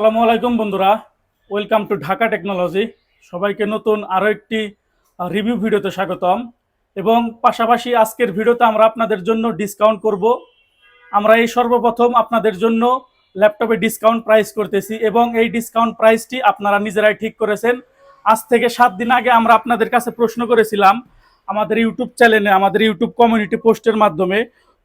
আসসালামু আলাইকুম বন্ধুরা। ওয়েলকাম টু ঢাকা টেকনোলজি সবাইকে নতুন আরও একটি রিভিউ ভিডিওতে স্বাগতম। এবং পাশাপাশি আজকের ভিডিওতে আমরা আপনাদের জন্য ডিসকাউন্ট করব। আমরা এই সর্বপ্রথম আপনাদের জন্য ল্যাপটপে ডিসকাউন্ট প্রাইস করতেছি এবং এই ডিসকাউন্ট প্রাইসটি আপনারা নিজেরাই ঠিক করেছেন। আজ থেকে সাত দিন আগে আমরা আপনাদের কাছে প্রশ্ন করেছিলাম আমাদের ইউটিউব চ্যানেলে আমাদের ইউটিউব কমিউনিটি পোস্টের মাধ্যমে।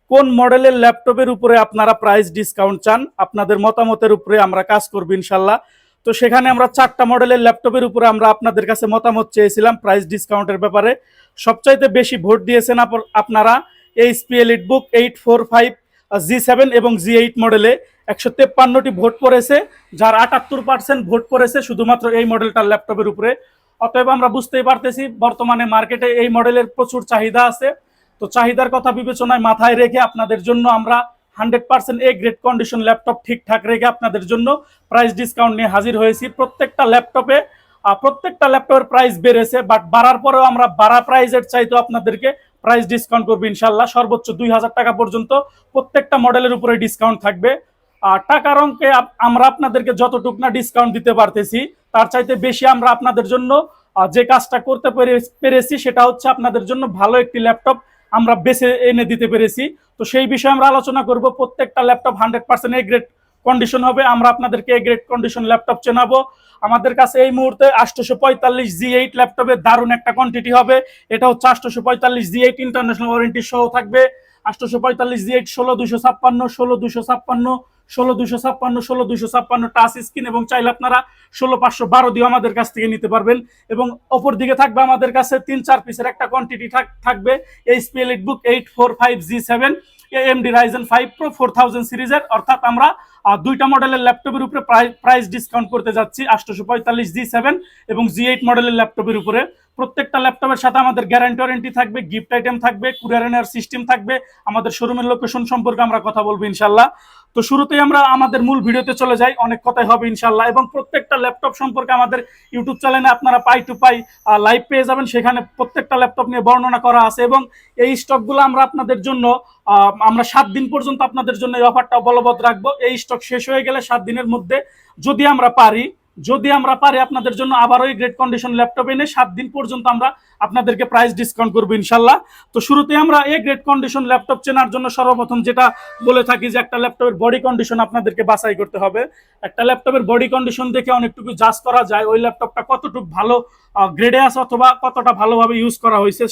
কোন মডেলের ল্যাপটপের উপরে আপনারা প্রাইস ডিসকাউন্ট চান, আপনাদের মতামতের উপরে আমরা কাজ করব ইনশাল্লাহ। তো সেখানে আমরা চারটা মডেলের ল্যাপটপের উপরে আমরা আপনাদের কাছে মতামত চেয়েছিলাম প্রাইস ডিসকাউন্টের ব্যাপারে। সবচাইতে বেশি ভোট দিয়েছেন আপ- আপনারা HP EliteBook eight four five G seven এবং জি এইট মডেলে একশো তেপ্পান্নটি ভোট পড়েছে, যার আটাত্তর পার্সেন্ট ভোট পড়েছে শুধুমাত্র এই মডেলটার ল্যাপটপের উপরে। অতএব আমরা বুঝতেই পারতেছি, বর্তমানে মার্কেটে এই মডেলের প্রচুর চাহিদা আছে। তো চাহিদার কথা বিবেচনায় মাথায় রেখে আপনাদের জন্য আমরা hundred percent A grade condition laptop ঠিকঠাক রেখে আপনাদের জন্য প্রাইস ডিসকাউন্ট নিয়ে হাজির হয়েছি। প্রত্যেকটা ল্যাপটপে প্রত্যেকটা ল্যাপটপের প্রাইস বেড়েছে বাট বাড়ার পরেও আমরা বাড়া প্রাইসের চাইতে আপনাদেরকে প্রাইস ডিসকাউন্ট করব ইনশাল্লাহ সর্বোচ্চ দুই হাজার টাকা পর্যন্ত প্রত্যেকটা মডেলের উপরে ডিসকাউন্ট থাকবে। আর টাকার অঙ্কে আমরা আপনাদেরকে যতটুক না ডিসকাউন্ট দিতে পারতেছি, তার চাইতে বেশি আমরা আপনাদের জন্য যে কাজটা করতে পেরে- পেরেছি সেটা হচ্ছে আপনাদের জন্য ভালো একটি ল্যাপটপ আমরা বেছে এনে দিতে পেরেছি। তো সেই বিষয়ে আমরা আলোচনা করব। প্রত্যেকটা laptop hundred percent A grade condition হবে। আমরা আপনাদেরকে এ গ্রেড কন্ডিশন ল্যাপটপ চেনাবো। আমাদের কাছে এই মুহূর্তে আটশোশো পঁয়তাল্লিশ জি এইট ল্যাপটপের দারুণ একটা কোয়ান্টিটি হবে। এটা হচ্ছে আটশোশো পঁয়তাল্লিশ জি এইট ইন্টারন্যাশনাল ওয়ারেন্টি সহ থাকবে। আটশোশো পঁয়তাল্লিশ জি এইট ষোলো দুশো ছাপ্পান্ন, ষোলো দুশো ছাপ্পান্ন ষোলো দুশো ছাপ্পান্ন, ষোলো দুশো ছাপ্পান্ন টাচ স্ক্রিন এবং চাইলে আপনারা ষোলো পাঁচশো বারো দিয়ে আমাদের কাছ থেকে নিতে পারবেন। এবং অপর দিকে থাকবে আমাদের কাছে তিন চার পিসের একটা কোয়ান্টিটি থাকবে HP book eight four five G seven AMD Ryzen five pro four thousand সিরিজের। অর্থাৎ আমরা দুইটা মডেলের ল্যাপটপের উপরে প্রাইস ডিসকাউন্ট করতে যাচ্ছি আটশোশো পঁয়তাল্লিশ জি সেভেন এবং জি এইট মডেলের ল্যাপটপের উপরে। প্রত্যেকটা ল্যাপটপের সাথে আমাদের গ্যারান্টি ওয়ারেন্টি থাকবে গিফট আইটেম থাকবে কুরিয়ার সিস্টেম থাকবে। আমাদের শোরুমের লোকেশন সম্পর্কে আমরা কথা বলব ইনশাল্লাহ তো শুরুতেই আমরা আমাদের মূল ভিডিওতে চলে যাই। অনেক কথাই হবে ইনশাল্লাহ এবং প্রত্যেকটা ল্যাপটপ সম্পর্কে আমাদের ইউটিউব চ্যানেলে আপনারা পাই টু পাই লাইভ পেয়ে যাবেন। সেখানে প্রত্যেকটা ল্যাপটপ নিয়ে বর্ণনা করা আছে এবং এই স্টকগুলো আমরা আপনাদের জন্য আমরা সাত দিন পর্যন্ত আপনাদের জন্য এই অফারটা বলবৎ রাখব। এই স্টক শেষ হয়ে গেলে সাত দিনের মধ্যে যদি আমরা পারি যদি আমরা পারি আপনাদের জন্য আবারও এই গ্রেড কন্ডিশন ল্যাপটপ এনে সাত দিন পর্যন্ত আমরা আপনাদেরকে প্রাইস ডিসকাউন্ট করব ইনশাল্লাহ। তো শুরুতে আমরা এই গ্রেড কন্ডিশন ল্যাপটপ চেনার জন্য সর্বপ্রথম যেটা বলে থাকি যে একটা ল্যাপটপের বডি কন্ডিশন আপনাদেরকে বাছাই করতে হবে। একটা ল্যাপটপের বডি কন্ডিশন দেখে অনেকটুকু জাজ করা যায় ওই ল্যাপটপটা কতটুকু ভালো গ্রেডে আছে অথবা কতটা ভালোভাবে ইউজ করা হয়েছে।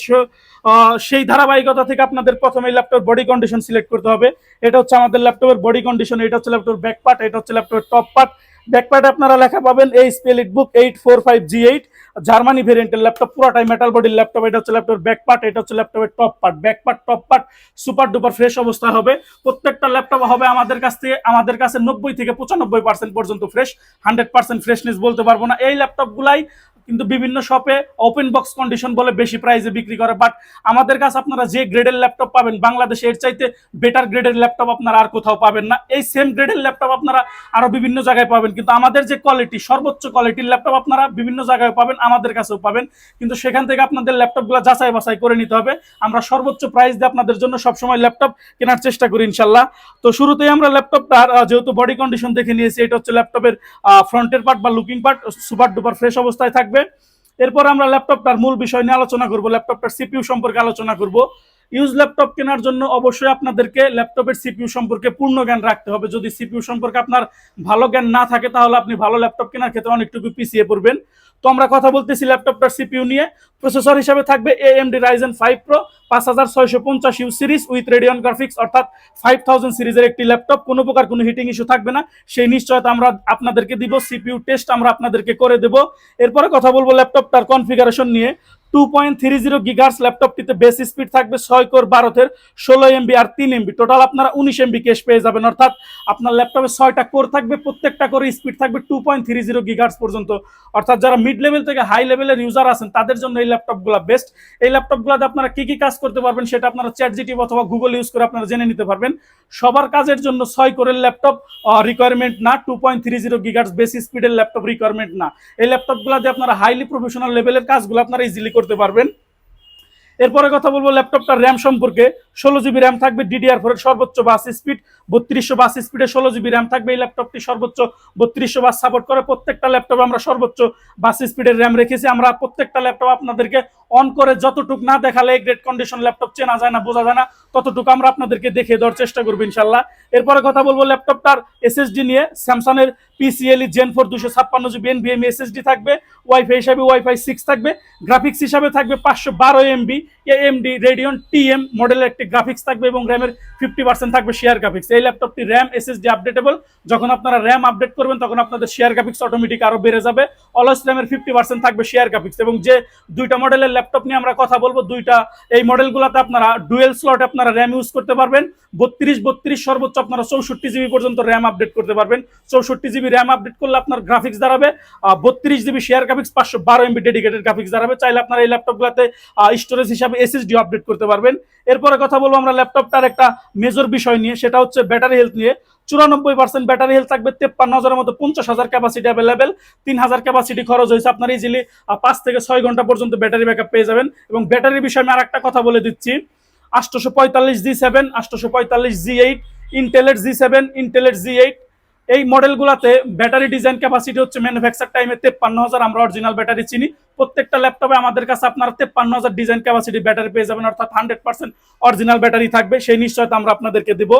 সেই ধারাবাহিকতা থেকে আপনাদের প্রথমে ল্যাপটপের বডি কন্ডিশন সিলেক্ট করতে হবে। এটা হচ্ছে আমাদের ল্যাপটপের বডি কন্ডিশন এটা হচ্ছে ল্যাপটপের ব্যাক পার্ট এটা হচ্ছে ল্যাপটপের টপ পার্ট ব্যাকপ্যাড আপনারা লেখা পাবেন এই split book eight four five G eight Germany ভেরিয়েন্টের ল্যাপটপ পুরোটাই মেটাল বডির ল্যাপটপ এটা হচ্ছে ল্যাপটপের ব্যাকপার্ট এটা হচ্ছে ল্যাপটপের top part back part top part super duper fresh অবস্থা হবে। প্রত্যেকটা ল্যাপটপ হবে আমাদের কাছ থেকে, আমাদের কাছে নব্বই থেকে পঁচানব্বই পার্সেন্ট পর্যন্ত ফ্রেশ হান্ড্রেড পার্সেন্ট ফ্রেশনেস বলতে পারব না। এই ল্যাপটপগুলাই কিন্তু বিভিন্ন শপে ওপেন বক্স কন্ডিশন বলে বেশি প্রাইসে বিক্রি করে। বাট আমাদের কাছে আপনারা যে গ্রেডের ল্যাপটপ পাবেন, বাংলাদেশে এর চাইতে বেটার গ্রেডের ল্যাপটপ আপনারা আর কোথাও পাবেন না। এই সেম গ্রেডের ল্যাপটপ আপনারা আরও বিভিন্ন জায়গায় পাবেন। কিন্তু আমাদের যে কোয়ালিটি সর্বোচ্চ কোয়ালিটির ল্যাপটপ আপনারা বিভিন্ন জায়গায় পাবেন, আমাদের কাছেও পাবেন। কিন্তু সেখান থেকে আপনাদের ল্যাপটপগুলো যাচাই বাছাই করে নিতে হবে। আমরা সর্বোচ্চ প্রাইস দিয়ে আপনাদের জন্য সবসময় ল্যাপটপ কেনার চেষ্টা করি ইনশাল্লাহ। তো শুরুতেই আমরা ল্যাপটপটার যেহেতু বডি কন্ডিশন দেখে নিয়েছি, এটা হচ্ছে ল্যাপটপের ফ্রন্টের পার্ট বা looking part super duper fresh অবস্থায় থাকবে। এরপর আমরা ল্যাপটপটার মূল বিষয় নিয়ে আলোচনা করব, ল্যাপটপটার সিপিউ সম্পর্কে আলোচনা করব। ইউজ ল্যাপটপ কেনার জন্য অবশ্যই আপনাদেরকে ল্যাপটপের সিপিউ সম্পর্কে পূর্ণ জ্ঞান রাখতে হবে। যদি সিপিউ সম্পর্কে আপনার ভালো জ্ঞান না থাকে, তাহলে আপনি ভালো ল্যাপটপ কেনার ক্ষেত্রে অনেকটুকু পিছিয়ে পড়বেন। তো আমরা কথা বলতেছি ল্যাপটপটার সিপিউ নিয়ে। প্রসেসর হিসাবে থাকবে A M D Ryzen five pro পাঁচ হাজার ছয়শো পঞ্চাশ U series with Radeon graphics অর্থাৎ ফাইভ থাউজেন্ড সিরিজের একটি ল্যাপটপ। কোনো প্রকার কোনো হিটিং ইস্যু থাকবে না। সেই নিশ্চয়তা আমরা আপনাদেরকে দিব সিপিউ টেস্ট আমরা আপনাদেরকে করে দেব। এরপরে কথা বলব ল্যাপটপটার কনফিগারেশন নিয়ে। Two point three zero gigahertz ল্যাপটপটিতে base speed থাকবে ছয় কোর বারোতের, ষোলো এমবি আর তিন এমবি টোটাল আপনারা উনিশ এমবি ক্যাশ পেয়ে যাবেন। অর্থাৎ আপনার ল্যাপটপে ছয়টা কোর থাকবে, প্রত্যেকটা করে স্পিড থাকবে two point three zero gigahertz পর্যন্ত। অর্থাৎ যারা মিড লেভেল থেকে হাই লেভেলের ইউজার আছেন, তাদের জন্য এই ল্যাপটপগুলো বেস্ট এই ল্যাপটপগুলোতে আপনারা কি কি কাজ করতে পারবেন সেটা আপনারা চ্যাট জিটিভ অথবা গুগল ইউজ করে আপনারা জেনে নিতে পারবেন। সবার কাজের জন্য ছয় কোরের ল্যাপটপ রিকোয়ারমেন্ট না two point three zero gigahertz বেশি স্পিডের ল্যাপটপ রিকোয়ারমেন্ট না। এই ল্যাপটপগুলোতে আপনারা হাইলি প্রফেশনাল লেভেলের কাজগুলো আপনারা ইজিলি করতে পারবেন। এরপরে কথা বলব ল্যাপটপটার র্যাম সম্পর্কে। ষোলো জিবি র্যাম থাকবে ডিডিআর ফোর সর্বোচ্চ বাস স্পিড, বত্রিশশো বাস স্পিডে ষোলো জিবি র্যাম থাকবে। এই ল্যাপটপটি সর্বোচ্চ বত্রিশশো বাস সাপোর্ট করে। প্রত্যেকটা ল্যাপটপে আমরা সর্বোচ্চ বাস স্পিডের র্যাম রেখেছি। আমরা প্রত্যেকটা ল্যাপটপ আপনাদেরকে অন করে যতটুক না দেখালে গ্রেট কন্ডিশন ল্যাপটপ চেনা যায় না, বোঝা যায় না, ততটুকু আমরা আপনাদেরকে দেখিয়ে দেওয়ার চেষ্টা করব ইনশাল্লাহ এরপরে কথা বলব ল্যাপটপটার এসএসডি নিয়ে। স্যামসাংয়ের পিসিএলই জেন ফোর দুশো ছাপ্পান্ন জিবি এনভিএম এসএসডি থাকবে। ওয়াইফাই হিসাবে ওয়াইফাই সিক্স থাকবে। গ্রাফিক্স হিসাবে থাকবে পাঁচশো বারো এমবি এএমডি রেডিয়ন টিএম মডেলের একটি গ্রাফিক্স থাকবে এবং র্যামের ফিফটি পার্সেন্ট থাকবে শেয়ার গ্রাফিক্স এই ল্যাপটপটি র্যাম এসএসডি আপডেটেবল যখন আপনারা র্যাম আপডেট করবেন, তখন আপনাদের শেয়ার গ্রাফিক্স অটোমেটিক আরও বেড়ে যাবে। অলস র্যামের ফিফটি পার্সেন্ট থাকবে শেয়ার গ্রাফিক্স এবং যে দুইটা মডেলের ল্যাপটপ নিয়ে আমরা কথা বলব, দুইটা, এই মডেলগুলোতে আপনারা ডুয়েল স্লট আপনারা র্যাম ইউজ করতে পারবেন। বত্রিশ বত্রিশ সর্বোচ্চ আপনারা চৌষট্টি জিবি পর্যন্ত র্যাম আপডেট করতে পারবেন। চৌষট্টি জিবি র্যাম আপডেট করলে আপনার গ্রাফিক্স দাঁড়াবে। বত্রিশ জিবি শেয়ার গ্রাফিক্স পাঁচশো বারো এমবি ডেডিকেটেড গ্রাফিক্স দাঁড়াবে। চাইলে আপনারা এই ল্যাপটপগুলোতে স্টোরেজ হিসাবে এসএসডি আপডেট করতে পারবেন। এরপরে কথা বলব আমরা ল্যাপটপটার একটা মেজর বিষয় নিয়ে, সেটা হচ্ছে ব্যাটারি হেলথ নিয়ে। চুরানব্বই পার্সেন্ট ব্যাটারি হেলথ থাকবে তেপ্পান্ন হাজারের মতো, পঞ্চাশ হাজার ক্যাপাসিটি অ্যাভেলেবেল তিন হাজার ক্যাপাসিটি খরচ হয়েছে আপনার ইজিলি পাঁচ থেকে ছয় ঘণ্টা পর্যন্ত ব্যাটারি ব্যাকআপ পেয়ে যাবেন। এবং ব্যাটারির বিষয়ে আমি আর একটা কথা বলে দিচ্ছি। আটশোশো পঁয়তাল্লিশ জি সেভেন আটশোশো পঁয়তাল্লিশ জি এইট ইন্টেলের জি সেভেন ইন্টেলের জি এইট এই মডেলগুলোতে ব্যাটারি ডিজাইন ক্যাপাসিটি হচ্ছে ম্যানুফ্যাকচার টাইমে তেপ্পান্ন হাজার, আমরা অরিজিনাল ব্যাটারি চিনি। প্রত্যেকটা ল্যাপটপে আমাদের কাছে আপনারা তেপ্পান্ন হাজার ডিজাইন ক্যাপাসিটি ব্যাটারি পেয়ে যাবেন, অর্থাৎ হান্ড্রেড পার্সেন্ট অরিজিনাল ব্যাটারি থাকবে। সেই নিশ্চয়তা আমরা আপনাদেরকে দেবো।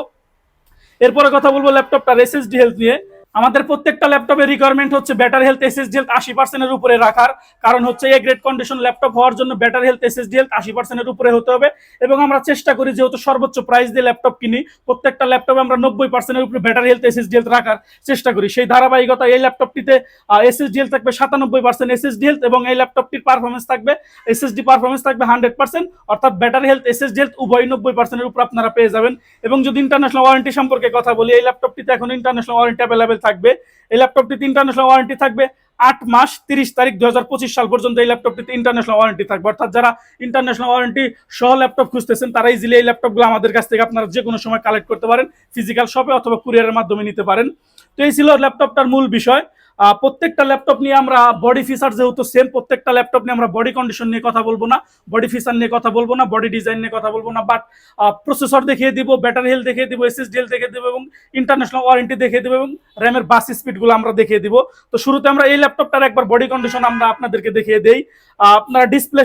এরপরে কথা বলব ল্যাপটপটার এসএসডি হেলথ নিয়ে। আমাদের প্রত্যেকটা ল্যাপটপের রিকোয়ারমেন্ট হচ্ছে ব্যাটারি হেলথ এসএসডি হেলথ আশি পার্সেন্টের উপরে রাখার। কারণ হচ্ছে এই গ্রেড কন্ডিশন ল্যাপটপ হওয়ার জন্য ব্যাটারি হেলথ এসএসডি হেলথ আশি পার্সেন্টের উপরে হতে হবে এবং আমরা চেষ্টা করি যেহেতু সর্বোচ্চ প্রাইস দিয়ে ল্যাপটপ কিনি, প্রত্যেকটা ল্যাপটপে আমরা নব্বই পার্সেন্টের উপরে ব্যাটারি হেলথ এসএসডি হেলথ রাখার চেষ্টা করি। সেই ধারাবাহিকতা এই ল্যাপটপটিতে এসএসডি হেলথ থাকবে সাতানব্বই পার্সেন্ট এসএসডি হেলথ এবং এই ল্যাপটপটির পারফরমেন্স থাকবে এসএসডি পারফরমেন্স থাকবে হান্ড্রেড পার্সেন্ট অর্থাৎ ব্যাটারি হেলথ এসএসডি হেলথ উভয় নব্বই পার্সেন্টের উপর আপনারা পেয়ে যাবেন। এবং যদি ইন্টারন্যাশনাল ওয়ারেন্টি সম্পর্কে কথা বলি, এই ল্যাপটপটিতে এখন ইন্টারন্যাশনাল ওয়ারেন্টি অ্যাভেলেবেল থাকবে। এই ল্যাপটপটিতে ইন্টারন্যাশনাল ওয়ারেন্টি থাকবে। আট মাস তিরিশ তারিখ দু হাজার পঁচিশ সাল পর্যন্ত এই ল্যাপটপটিতে ইন্টারন্যাশনাল ওয়ারেন্টি থাকবে। অর্থাৎ যারা ইন্টারন্যাশনাল ওয়ারেন্টি সহ ল্যাপটপ খুঁজতেছেন, তারা ইজিলি এই ল্যাপটপগুলো আমাদের কাছ থেকে আপনারা যে কোনো সময় কালেক্ট করতে পারেন ফিজিক্যাল শপে অথবা কুরিয়ারের মাধ্যমে নিতে পারেন। তো এই ছিল ল্যাপটপটার মূল বিষয়। প্রত্যেকটা ল্যাপটপ নিয়ে আমরা বডি ফিচার যেহেতু সেম প্রত্যেকটা ল্যাপটপ নিয়ে আমরা বডি কন্ডিশন নিয়ে কথা বলব না বডি ফিচার নিয়ে কথা বলব না বডি ডিজাইন নিয়ে কথা বলব না বাট প্রসেসর দেখিয়ে দিব ব্যাটারি হেলথ দেখিয়ে দিব এসএসডি হেলথ দেখিয়ে দিব এবং ইন্টারন্যাশনাল ওয়ারেন্টি দেখিয়ে দিব এবং র্যামের বাস স্পিডগুলো আমরা দেখিয়ে দিব। তো শুরুতে আমরা এই ল্যাপটপটার একবার বডি কন্ডিশন আমরা আপনাদেরকে দেখিয়ে দেই। আপনারা ডিসপ্লে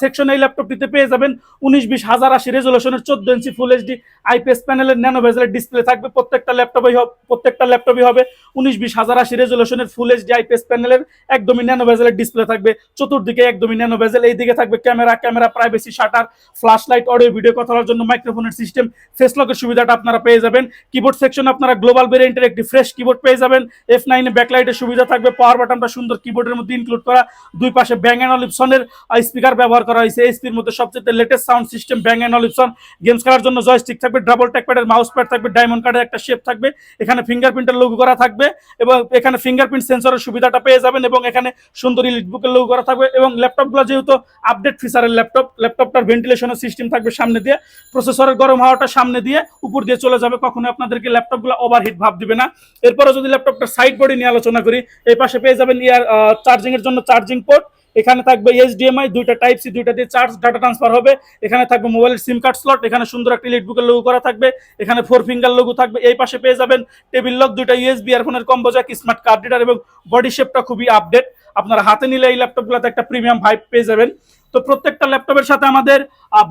সেকশন এই ল্যাপটপটিতে পেয়ে যাবেন উনিশ বিশ হাজার আশি রেজলিউশনের চোদ্দ ইঞ্চি ফুল এইচডি আইপিএস প্যানেলের ন্যানো ভেজেলের ডিসপ্লে থাকবে। প্রত্যেকটা ল্যাপটপই প্রত্যেকটা ল্যাপটপই হবে উনিশ বিশ হাজার আশি রেজলিউশনের ফুল এইচডি আইপিএস প্যানেলের একদমই ন্যানো ভেজেলের ডিসপ্লে থাকবে। চতুর্দিকে একদমই ন্যানো ভেজেল এই দিকে থাকবে camera camera privacy shutter flash light audio video কথা বলার জন্য মাইক্রোফোনের সিস্টেম ফেস লকের সুবিধাটা আপনারা পেয়ে যাবেন। কিবোর্ড সেকশন আপনারা গ্লোবাল ভেরিয়েন্টের একটি ফ্রেশ কিবোর্ড পেয়ে যাবেন। এফ নাইনে ব্যাকলাইটের সুবিধা থাকবে। পাওয়ার বাটনটা সুন্দর কিবোর্ডের মধ্যে ইনক্লুড করা। দুই পাশে ব্যাং অ্যান্ড অলিপসনের স্পিকার ব্যবহার করা হয়েছে। এই স্পির মধ্যে সবচেয়ে latest sound system Bang and Olufsen games খেলার জন্য জয়স্টিক থাকবে ডাবল ট্যাকপ্যাডের মাউস প্যাড থাকবে ডায়মন্ড কার্ডের একটা শেপ থাকবে। এখানে ফিঙ্গারপ্রিন্টের লোগো করা থাকবে এবং এখানে ফিঙ্গারপ্রিন্ট সেন্সরের সুবিধাটা পেয়ে যাবেন এবং এখানে সুন্দর ইলিটবুকের লোগো করা থাকবে এবং ল্যাপটপগুলো যেহেতু আপডেট ফিচারের ল্যাপটপ ল্যাপটপটার ভেন্টিলেশনের সিস্টেম থাকবে সামনে দিয়ে। প্রসেসরের গরম হাওয়াটা সামনে দিয়ে উপর দিয়ে চলে যাবে কখনো আপনাদেরকে ল্যাপটপগুলো ওভারহিট ভাব দিবে না। এরপরে যদি ল্যাপটপটার সাইড বডি নিয়ে আলোচনা করি, এই পাশে পেয়ে যাবেন ইয়ার চার্জিং এর জন্য চার্জিং পোর্ট এখানে থাকবে এইচডিএমআই দুইটা টাইপ সি দুইটা দিয়ে চার্জ ডাটা ট্রান্সফার হবে। এখানে থাকবে মোবাইলের সিম কার্ড স্লট এখানে সুন্দর একটা ইলেকট্রিকের লোগো করা থাকবে। এখানে ফোর ফিঙ্গার লোগো থাকবে, এই পাশে পেয়ে যাবেন টেবিল লক দুইটা USB ইয়ারফোনের combo jack smart card reader এবং বডি শেপটা খুবই আপডেট আপনারা হাতে নিলে এই ল্যাপটপগুলোতে একটা প্রিমিয়াম ভাইব পেয়ে যাবেন। তো প্রত্যেকটা ল্যাপটপের সাথে আমাদের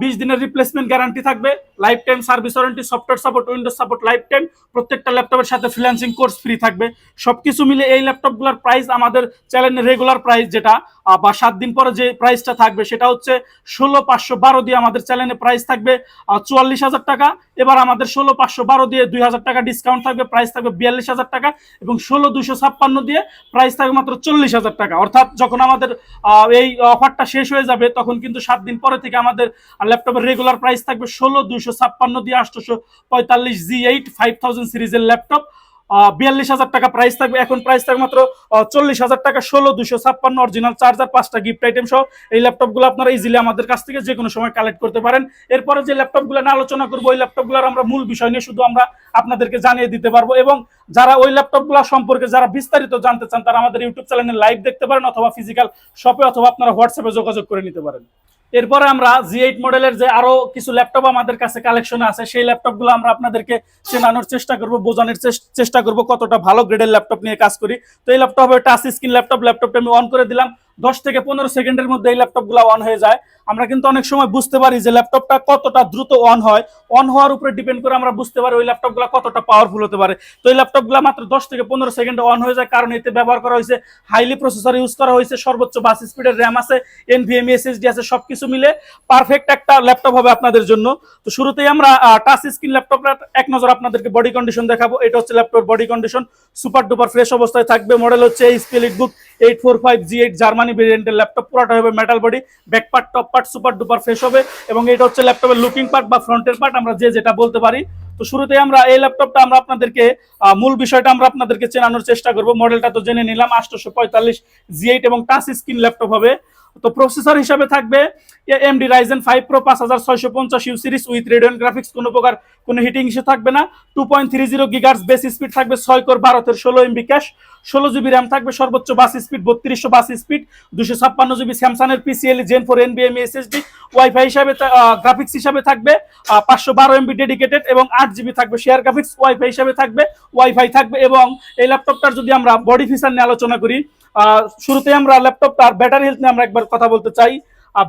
বিশ দিনের রিপ্লেসমেন্ট গ্যারান্টি থাকবে। Lifetime service warranty software support Windows support lifetime প্রত্যেকটা ল্যাপটপের সাথে ফ্রিল্যান্সিং কোর্স ফ্রি থাকবে। সবকিছু মিলে এই ল্যাপটপগুলোর প্রাইস আমাদের চ্যানেলের রেগুলার প্রাইস যেটা বা সাত দিন পরে যে প্রাইসটা থাকবে সেটা হচ্ছে ষোলো পাঁচশো বারো দিয়ে আমাদের চ্যানেলে প্রাইস থাকবে চুয়াল্লিশ হাজার টাকা। এবার আমাদের ষোলো পাঁচশো বারো দিয়ে দুই হাজার টাকা ডিসকাউন্ট থাকবে প্রাইস থাকবে বিয়াল্লিশ হাজার টাকা এবং ষোলো দুশো ছাপ্পান্ন দিয়ে প্রাইস থাকবে মাত্র চল্লিশ হাজার টাকা। অর্থাৎ যখন আমাদের এই অফারটা শেষ হয়ে যাবে, তখন কিন্তু সাত দিন পরে থেকে আমাদের ল্যাপটপের রেগুলার প্রাইস থাকবে ষোলো দুশো ছাপ্পান্ন দিয়ে পঁয়তাল্লিশ জি এইট ফাইভ থাউজেন্ড সিরিজের ল্যাপটপ। বিয়াল্লিশ হাজার টাকা প্রাইস থাকবে। এখন প্রাইস থাকবে মাত্র চল্লিশ হাজার টাকা, ষোলো দুশো ছাপ্পান্ন অরিজিনাল চার্জার পাঁচটা গিফট আইটেম সহ। এই ল্যাপটপগুলো আপনারা ইজিলি আমাদের কাছ থেকে যে কোনো সময় কালেক্ট করতে পারেন। এরপরে যে ল্যাপটপগুলো আলোচনা করব, ওই ল্যাপটপগুলোর আমরা মূল বিষয় নিয়ে শুধু আমরা আপনাদেরকে জানিয়ে দিতে পারব। এবং যারা ওই ল্যাপটপগুলো সম্পর্কে যারা বিস্তারিত জানতে চান, তারা আমাদের ইউটিউব চ্যানেলে লাইভ দেখতে পারেন, অথবা ফিজিক্যাল শপে অথবা আপনারা হোয়াটসঅ্যাপে যোগাযোগ করে নিতে পারেন। এরপরে আমরা জি এইট মডেলের যে আরও কিছু ল্যাপটপ আমাদের কাছে কালেকশনে আছে, সেই ল্যাপটপগুলো আমরা আপনাদেরকে চেনানোর চেষ্টা করব, বোঝানোর চেষ্টা করব কতটা ভালো গ্রেডের ল্যাপটপ নিয়ে কাজ করি। তো এই ল্যাপটপ টাচ স্ক্রিন ল্যাপটপ ল্যাপটপটা আমি অন করে দিলাম। দশ থেকে পনেরো সেকেন্ডের মধ্যে এই ল্যাপটপগুলো অন হয়ে যায়। আমরা কিন্তু অনেক সময় বুঝতে পারি যে ল্যাপটপটা কতটা দ্রুত অন হয়। অন হওয়ার উপরে ডিপেন্ড করে আমরা বুঝতে পারি ওই ল্যাপটপগুলো কতটা পাওয়ারফুল হতে পারে। তো এই ল্যাপটপগুলো মাত্র দশ থেকে পনেরো সেকেন্ডে অন হয়ে যায়, কারণ এতে ব্যবহার করা হয়েছে হাইলি প্রসেসর ইউজ করা হয়েছে, সর্বোচ্চ বাস স্পিডের র্যাম আছে এনভিএমই এসএসডি আছে, সবকিছু মিলে পারফেক্ট একটা ল্যাপটপ হবে আপনাদের জন্য। তো শুরুতেই আমরা টাচ স্ক্রিন ল্যাপটপটা এক নজর আপনাদেরকে বডি কন্ডিশন দেখাবো। এটা হচ্ছে laptop body condition super duper fresh অবস্থায় থাকবে। মডেল হচ্ছে এই split book eight four five G eight Germany ভেরিয়েন্টের ল্যাপটপ পুরোটা হবে metal body back part top part super duper fresh হবে এবং এটা হচ্ছে ল্যাপটপের লুকিং পার্ট বা ফ্রন্টের পার্ট আমরা যে যেটা বলতে পারি। তো শুরুতে আমরা এই ল্যাপটপটা আমরা আপনাদেরকে মূল বিষয়টা আমরা আপনাদেরকে চেনানোর চেষ্টা করব। মডেলটা তো জেনে নিলাম, আটশোশো পঁয়তাল্লিশ জি এইট এবং টাচ স্ক্রিন ল্যাপটপ হবে। তো প্রসেসর হিসাবে থাকবে এমডি রাইজেন ফাইভ প্রো পাঁচ হাজার ছয়শো পঞ্চাশ U series with Radeon graphics কোনো প্রকার কোনো হিটিং ইস্যু থাকবে না। Two point three zero gigahertz base speed থাকবে ছয় কোর ভারতের ষোলো এমবি ক্যাশ ষোলো জিবি র্যাম থাকবে সর্বোচ্চ বাস স্পিড বত্রিশশো বাস স্পিড দুশো ছাপ্পান্ন জিবি স্যামসাংয়ের পিসিএল জেন ফোর এনবিএমই এসএসডি ওয়াইফাই হিসাবে গ্রাফিক্স হিসাবে থাকবে পাঁচশো বারো এমবি ডেডিকেটেড এবং আট জিবি থাকবে শেয়ার গ্রাফিক্স ওয়াইফাই হিসাবে থাকবে ওয়াইফাই থাকবে এবং এই ল্যাপটপটার যদি আমরা বডি ফিচার নিয়ে আলোচনা করি শুরুতে আমরা ল্যাপটপটার ব্যাটারি হেলথ নিয়ে আমরা একবার কথা বলতে চাই।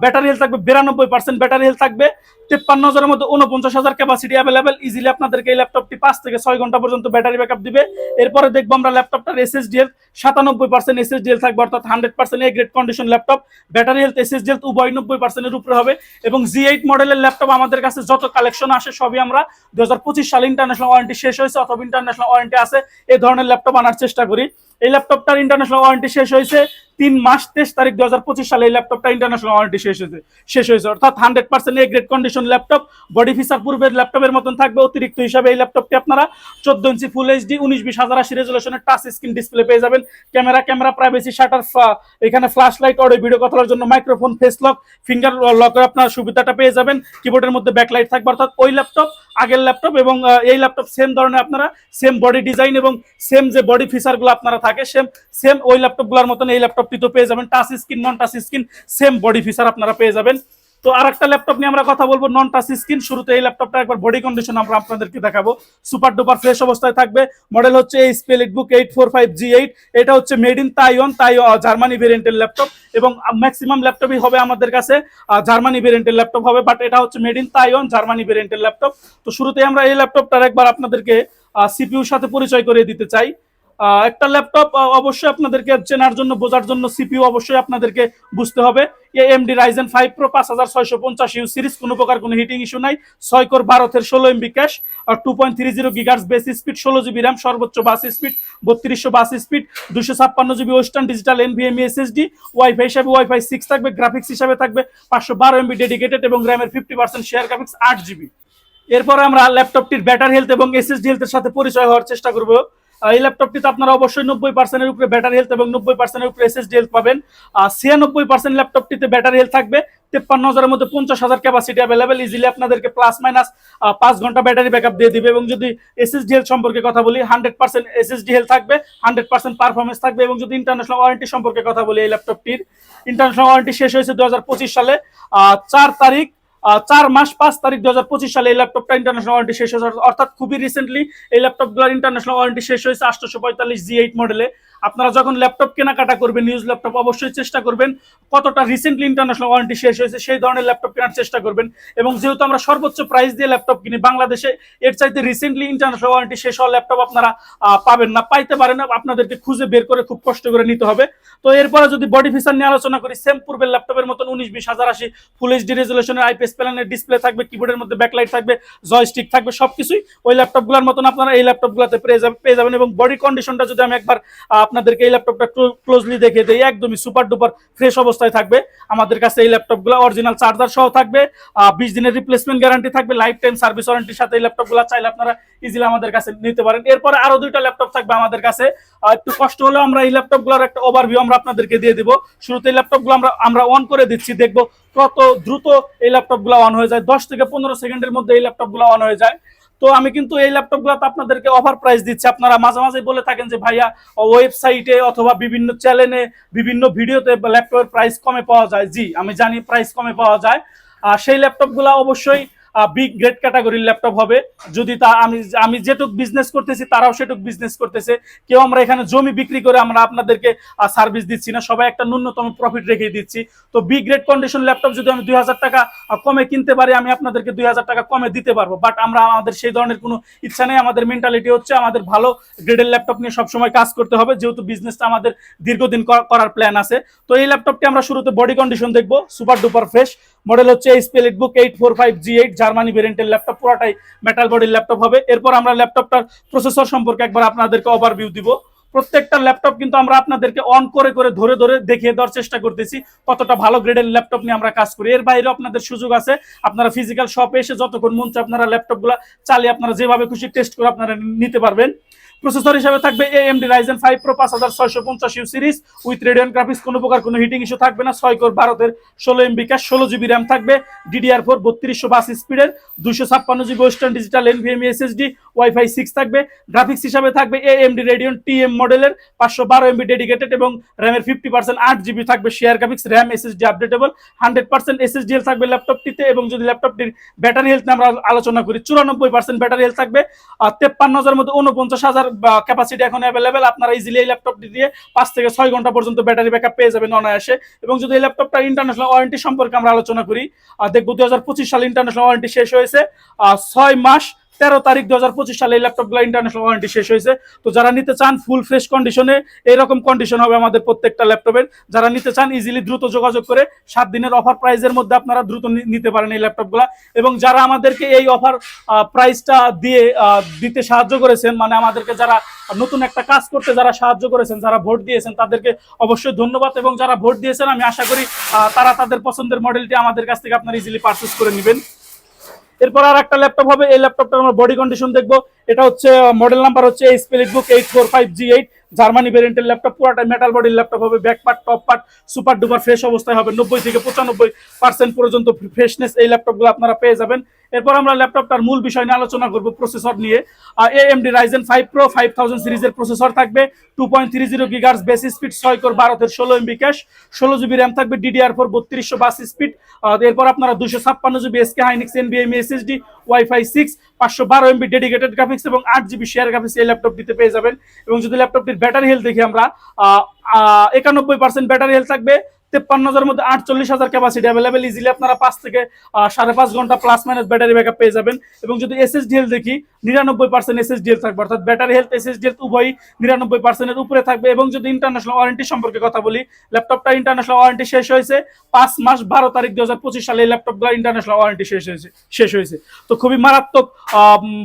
ব্যাটারি হেলথ থাকবে বিরানব্বই পার্সেন্ট ব্যাটারি হেলথ থাকবে। তেপ্পান্ন হাজারের মধ্যে উনপঞ্চাশ হাজার ক্যাপাসিটি অ্যাভেলেবেল ইজিলি আপনাদেরকে এই ল্যাপটপটি পাঁচ থেকে ছয় ঘণ্টা পর্যন্ত ব্যাটারি ব্যাকআপ দিবে। এরপরে দেখব আমরা ল্যাপটপটার এসএসডিএল সাতানব্বই পার্সেন্ট এসএসডিএল থাকবে, অর্থাৎ hundred percent A grade condition laptop battery health SSDL উভয় নব্বই পার্সেন্টের উপরে হবে। এবং জি এইট মডেলের ল্যাপটপ আমাদের কাছে যত কালেকশন আসে, সবই আমরা দু হাজার পঁচিশ সালে ইন্টারন্যাশনাল ওয়ারেন্টি শেষ হয়েছে অথবা ইন্টারন্যাশনাল ওয়ারেন্টি আছে। এই ধরনের ল্যাপটপ আনার চেষ্টা করি। এই ল্যাপটপটার ইন্টারন্যাশনাল ওয়ারেন্টি শেষ হয়েছে তিন মাস তেইশ তারিখ দু হাজার পঁচিশ সালে এই ল্যাপটপটা ইন্টারন্যাশনাল ওয়ারেন্টি শেষ হয়েছে। শেষ হয়েছে, অর্থাৎ hundred percent A grade condition laptop body feature পূর্বের ল্যাপটপের মতন থাকবে। অতিরিক্ত হিসাবে এই ল্যাপটপটি আপনারা চোদ্দ ইঞ্চি ফুল এইচডি উনিশ বিশ হাজার আশি রেজুলেশনের টাচ স্ক্রিন ডিসপ্লে পেয়ে যাবেন। ক্যামেরা ক্যামেরা প্রাইভেসি শাটার এখানে ফ্ল্যাশ লাইট অডিও ভিডিও কথার জন্য মাইক্রোফোন ফেস লক ফিঙ্গার লকের আপনার সুবিধাটা পেয়ে যাবেন। কিবোর্ডের মধ্যে ব্যাকলাইট থাকবে, অর্থাৎ ওই ল্যাপটপ আগের ল্যাপটপ এবং এই ল্যাপটপ সেম ধরনের আপনারা সেম বডি ডিজাইন এবং সেম যে বডি ফিচারগুলো আপনারা থাকে সেম সেম ওই ল্যাপটপগুলোর মতন এই ল্যাপটপটি তো পেয়ে যাবেন touch screen non touch screen same body feature আপনারা পেয়ে যাবেন। তো আরেকটা ল্যাপটপ নিয়ে আমরা কথা বলব নন টাচ স্ক্রিন শুরুতে এই ল্যাপটপটা একবার বডি কন্ডিশন আমরা আপনাদেরকে দেখাবো। সুপার ডুপার ফ্রেশ অবস্থায় থাকবে। মডেল হচ্ছে এই split book eight four five G eight এটা হচ্ছে মেড ইন তাইওয়ান তাই জার্মানি ভেরিয়েন্টের ল্যাপটপ এবং ম্যাক্সিমাম ল্যাপটপই হবে আমাদের কাছে জার্মানি ভেরিয়েন্টের ল্যাপটপ হবে। বাট এটা হচ্ছে মেড ইন তাইওয়ান জার্মানি ভেরিয়েন্টের ল্যাপটপ তো শুরুতে আমরা এই ল্যাপটপটার একবার আপনাদেরকে সিপিউর সাথে পরিচয় করিয়ে দিতে চাই। একটা ল্যাপটপ অবশ্যই আপনাদেরকে চেনার জন্য, বোঝার জন্য সিপিইউ অবশ্যই আপনাদেরকে বুঝতে হবে। এএমডি রাইজেন ফাইভ প্রো পাঁচ হাজার ছয়শো পঞ্চাশ ইউ সিরিজ কোনো প্রকার কোনো হিটিং ইস্যু নাই। ছয় কোর ভারতের ষোলো এমবি ক্যাশ আর two point three zero gigahertz base speed ষোলো জিবি র্যাম সর্বোচ্চ বাস স্পিড বত্রিশশো বাস স্পিড দুশো ছাপ্পান্ন GB Western Digital NVMe SSD WiFi হিসাবে ওয়াইফাই সিক্স থাকবে গ্রাফিক্স হিসাবে থাকবে, পাঁচশো বারো এমবি ডেডিকেটেড এবং র্যামের ফিফটি পার্সেন্ট শেয়ার গ্রাফিক্স আট জিবি এরপরে আমরা ল্যাপটপটির ব্যাটারি হেলথ এবং এসএসডি হেলথের সাথে পরিচয় হওয়ার চেষ্টা করব। এই ল্যাপটপটিতে আপনারা অবশ্যই নব্বই পার্সেন্টের উপরে ব্যাটারি হেলথ এবং নব্বই পার্সেন্টের উপরে এসএসডি হেলথ পাবেন। আর ছিয়ানব্বই পার্সেন্ট ল্যাপটপটিতে ব্যাটারি হেলথ থাকবে। তেপ্পান্ন হাজারের মধ্যে পঞ্চাশ হাজার ক্যাপাসিটি অ্যাভেলেবেল ইজিলি আপনাদেরকে প্লাস মাইনাস পাঁচ ঘণ্টা ব্যাটারি ব্যাকআপ দিয়ে দিবে এবং যদি এসএসডি হেলথ সম্পর্কে কথা বলি হান্ড্রেড পার্সেন্ট এসএসডি হেলথ থাকবে হান্ড্রেড পার্সেন্ট পারফরমেন্স থাকবে এবং যদি ইন্টারন্যাশনাল ওয়ারেন্টি সম্পর্কে কথা বলি এই ল্যাপটপটির ইন্টারন্যাশনাল ওয়ারেন্টি শেষ হয়েছে দু হাজার পঁচিশ সালে চার তারিখ চার মাস পাঁচ তারিখ দু হাজার পঁচিশ সালে এই ল্যাপটপটা ইন্টারন্যাশনাল ওয়ারেন্টি শেষ হয়েছে। অর্থাৎ খুবই রিসেন্টলি এই ল্যাপটপগুলোর ইন্টারন্যাশনাল ওয়ারেন্টি শেষ হয়েছে আটশোশো পঁয়তাল্লিশ জি এইট মডেলে আপনারা যখন ল্যাপটপ কেনাকাটা করবেন নিউজ ল্যাপটপ অবশ্যই চেষ্টা করবেন। কতটা রিসেন্টলি ইন্টারন্যাশনাল ওয়ারেন্টি শেষ হয়েছে, সেই ধরনের ল্যাপটপ কেনার চেষ্টা করবেন। এবং যেহেতু আমরা সর্বোচ্চ প্রাইস দিয়ে ল্যাপটপ কিনি, বাংলাদেশে এর চাইতে রিসেন্টলি ইন্টারন্যাশনাল ওয়ারেন্টি শেষ হওয়া ল্যাপটপ আপনারা পাবেন না। পাইতে পারেন না আপনাদেরকে খুঁজে বের করে খুব কষ্ট করে নিতে হবে। তো এরপরে যদি বডি ফিচার নিয়ে আলোচনা করি সেম পূর্বের ল্যাপটপের মতন উনিশ, বিশ, হাজার, আশি ফুল এইচডি রেজুলেশনের আইপিএস প্যানেলের ডিসপ্লে থাকবে কিবোর্ডের মধ্যে ব্যাকলাইট থাকবে জয়স্টিক থাকবে, সবকিছুই ওই ল্যাপটপগুলোর মতন আপনারা এই ল্যাপটপগুলোতে পেয়ে যাবেন পেয়ে যাবেন। এবং বডি কন্ডিশনটা যদি আমি একবার আপনাদেরকে এই ল্যাপটপটা ক্লোজলি দেখে দিই, একদমই সুপার ডুপার ফ্রেশ অবস্থায় থাকবে। আমাদের কাছে এই ল্যাপটপগুলো অরিজিনাল চার্জার সহ থাকবে বিশ দিনের রিপ্লেসমেন্ট গ্যারান্টি থাকবে লাইফ টাইম সার্ভিস ওয়ারেন্টির সাথে এই ল্যাপটপগুলো চাইলে আপনারা ইজিলি আমাদের কাছে নিতে পারেন। এরপরে আরও দুইটা ল্যাপটপ থাকবে আমাদের কাছে। একটু কষ্ট হলেও আমরা এই ল্যাপটপগুলোর একটা ওভারভিউ আমরা আপনাদেরকে দিয়ে দিব। শুরুতে এই ল্যাপটপগুলো আমরা আমরা অন করে দিচ্ছি, দেখব কত দ্রুত এই ল্যাপটপগুলো অন হয়ে যায়। দশ থেকে পনেরো সেকেন্ডের মধ্যে এই ল্যাপটপগুলো অন হয়ে যায়। তো আমি কিন্তু এই ল্যাপটপগুলোতে আপনাদেরকে অফার প্রাইস দিচ্ছি। আপনারা মাঝে মাঝে বলে থাকেন যে, ভাইয়া ওয়েবসাইটে অথবা বিভিন্ন চ্যানেলে বিভিন্ন ভিডিওতে ল্যাপটপের প্রাইস কমে পাওয়া যায়। জি, আমি জানি প্রাইস কমে পাওয়া যায়। আর সেই ল্যাপটপগুলো অবশ্যই বিগ গ্রেড ক্যাটাগরির ল্যাপটপ হবে। যদি তা আমি আমি যেটুক বিজনেস করতেছি, তারাও সেটুক বিজনেস করতেছে। কেউ আমরা এখানে জমি বিক্রি করে আমরা আপনাদেরকে সার্ভিস দিচ্ছি না। সবাই একটা ন্যূনতম প্রফিট রেখে দিচ্ছি। তো বিগ গ্রেড কন্ডিশন ল্যাপটপ যদি আমি দুই হাজার টাকা কমে কিনতে পারি, আমি আপনাদেরকে দুই হাজার টাকা কমে দিতে পারব। বাট আমরা আমাদের সেই ধরনের কোনো ইচ্ছা নেই। আমাদের মেন্টালিটি হচ্ছে আমাদের ভালো গ্রেডের ল্যাপটপ নিয়ে সবসময় কাজ করতে হবে। যেহেতু বিজনেসটা আমাদের দীর্ঘদিন করার প্ল্যান আছে। তো এই ল্যাপটপটি আমরা শুরুতে বডি কন্ডিশন দেখব। সুপার ডুপার ফ্রেশ মডেল হচ্ছে HP book eight four five G eight Germany ভেরিয়েন্টের ল্যাপটপ পুরাটাই মেটাল বডির ল্যাপটপ হবে। এরপর আমরা ল্যাপটপটার প্রসেসর সম্পর্কে একবার আপনাদেরকে ওভারভিউ দিব। প্রত্যেকটা ল্যাপটপ কিন্তু আমরা আপনাদেরকে অন করে করে, ধরে ধরে দেখিয়ে দেওয়ার চেষ্টা করতেছি, কতটা ভালো গ্রেডের ল্যাপটপ নিয়ে আমরা কাজ করি। এর বাইরে আপনাদের সুযোগ আছে। আপনারা ফিজিক্যাল শপে এসে যতক্ষণ মন চায় আপনারা ল্যাপটপগুলো চালিয়ে আপনারা যেভাবে খুশি টেস্ট করে আপনারা নিতে পারবেন। প্রসেসর হিসাবে থাকবে AMD Ryzen 5 Pro 5650 U series with Radeon graphics কোনো প্রকার কোনো হিটিং ইস্যু থাকবে না। ছয় কোর ভারতের ষোলো এমবি ক্যাশ ষোলো জিবি র্যাম থাকবে। ডিডিআর ফোর বত্রিশশো বাস স্পিডের দুশো ছাপ্পান্ন GB Western Digital NVMe SSD WiFi six থাকবে। গ্রাফিক্স হিসাবে থাকবে AMD Radeon TM মডেলের পাঁচশো বারো এমবি ডেডিকেটেড এবং র্যামের ফিফটি পার্সেন্ট আট জিবি থাকবে share graphics RAM SSD updatable hundred percent SSDL থাকবে ল্যাপটপটিতে এবং যদি ল্যাপটপটির ব্যাটারি হেলথ আমরা আলোচনা করি, চুরানব্বই পার্সেন্ট ব্যাটারি হেলথ থাকবে। আর তেপ্পান্ন হাজার মধ্যে উনপঞ্চাশ হাজার ক্যাপাসিটি এখন অ্যাভেলেবেল আপনারা ইজিলি এই ল্যাপটপটি দিয়ে পাঁচ থেকে ছয় ঘণ্টা পর্যন্ত ব্যাটারি ব্যাকআপ পেয়ে যাবেন অনায়াসে। এবং যদি এই ল্যাপটপটা ইন্টারন্যাশনাল ওয়ারেন্টি সম্পর্কে আমরা আলোচনা করি দেখব দু হাজার পঁচিশ সালে ইন্টারন্যাশনাল ওয়ারেন্টি শেষ হয়েছে ছয় মাস তেরো তারিখ দু হাজার পঁচিশ সালে এই ল্যাপটপগুলো ইন্টারন্যাশনাল ওয়ারেন্টি শেষ হয়েছে। তো যারা নিতে চান ফুল ফ্রেশ কন্ডিশনে এরকম কন্ডিশন হবে আমাদের প্রত্যেকটা ল্যাপটপের যারা নিতে চান ইজিলি দ্রুত যোগাযোগ করে, সাত দিনের অফার প্রাইজের মধ্যে আপনারা দ্রুত নিতে পারেন এই ল্যাপটপগুলো এবং যারা আমাদেরকে এই অফার প্রাইসটা দিয়ে দিতে সাহায্য করেছেন মানে আমাদেরকে যারা নতুন একটা কাজ করতে যারা সাহায্য করেছেন, যারা ভোট দিয়েছেন, তাদেরকে অবশ্যই ধন্যবাদ। এবং যারা ভোট দিয়েছেন, আমি আশা করি তারা তাদের পছন্দের মডেলটি আমাদের কাছ থেকে আপনারা ইজিলি পারচেস করে নেবেন। এরপর আর একটা ল্যাপটপ হবে এই ল্যাপটপটা আমরা বডি কন্ডিশন দেখব। এটা হচ্ছে মডেল নাম্বার হচ্ছে এই split book eight four five G eight Germany ভেরিয়েন্টের ল্যাপটপ পুরোটা মেটাল বডির ল্যাপটপ হবে back part top part super duper fresh অবস্থায় হবে, নব্বই থেকে পঁচানব্বই পার্সেন্ট পর্যন্ত ফ্রেশনেস এই ল্যাপটপগুলো আপনারা পেয়ে যাবেন। এরপর আমরা ল্যাপটপটার মূল বিষয় নিয়ে আলোচনা করব প্রসেসর নিয়ে। AMD Ryzen 5 Pro 5000 সিরিজের প্রসেসর থাকবে two point three zero gigahertz base speed ছয় কোর 12 এর 16 এমবি ক্যাশ 16 জিবি র‍্যাম থাকবে DDR4 3200 বাস স্পিড এরপর আপনারা 256 GB SK Hynix NVMe SSD WiFi 6 512 MB dedicated graphics এবং আট জিবি শেয়ার গ্রাফিক্স এই ল্যাপটপটিতে পেয়ে যাবেন। এবং যদি ল্যাপটপটির ব্যাটারি হেলথ দেখি আমরা একানব্বই পার্সেন্ট ব্যাটারি হেলথ থাকবে। তেপ্পান্ন হাজার মধ্যে আটচল্লিশ হাজার ক্যাপাসিটি অ্যাভেলেবেল ইজিলি আপনারা পাঁচ থেকে সাড়ে পাঁচ ঘণ্টা প্লাস মাইনাস ব্যাটারি ব্যাকআপ পেয়ে যাবেন। এবং যদি এসএসডি হেলথ দেখি, নিরানব্বই পার্সেন্ট এসএসডি হেলথ থাকবে, অর্থাৎ ব্যাটারি হেলথ এসএসডি হেলথ উভয়ই নিরানব্বই পার্সেন্টের উপরে থাকবে। এবং যদি ইন্টারন্যাশনাল ওয়ারেন্টি সম্পর্কে কথা বলি ল্যাপটপটা ইন্টারন্যাশনাল ওয়ারেন্টি শেষ হয়েছে পাঁচ মাস বারো তারিখ দু হাজার পঁচিশ সালে এই ল্যাপটপগুলো ইন্টারন্যাশনাল ওয়ারেন্টি শেষ হয়েছে শেষ হয়েছে। তো খুবই মারাত্মক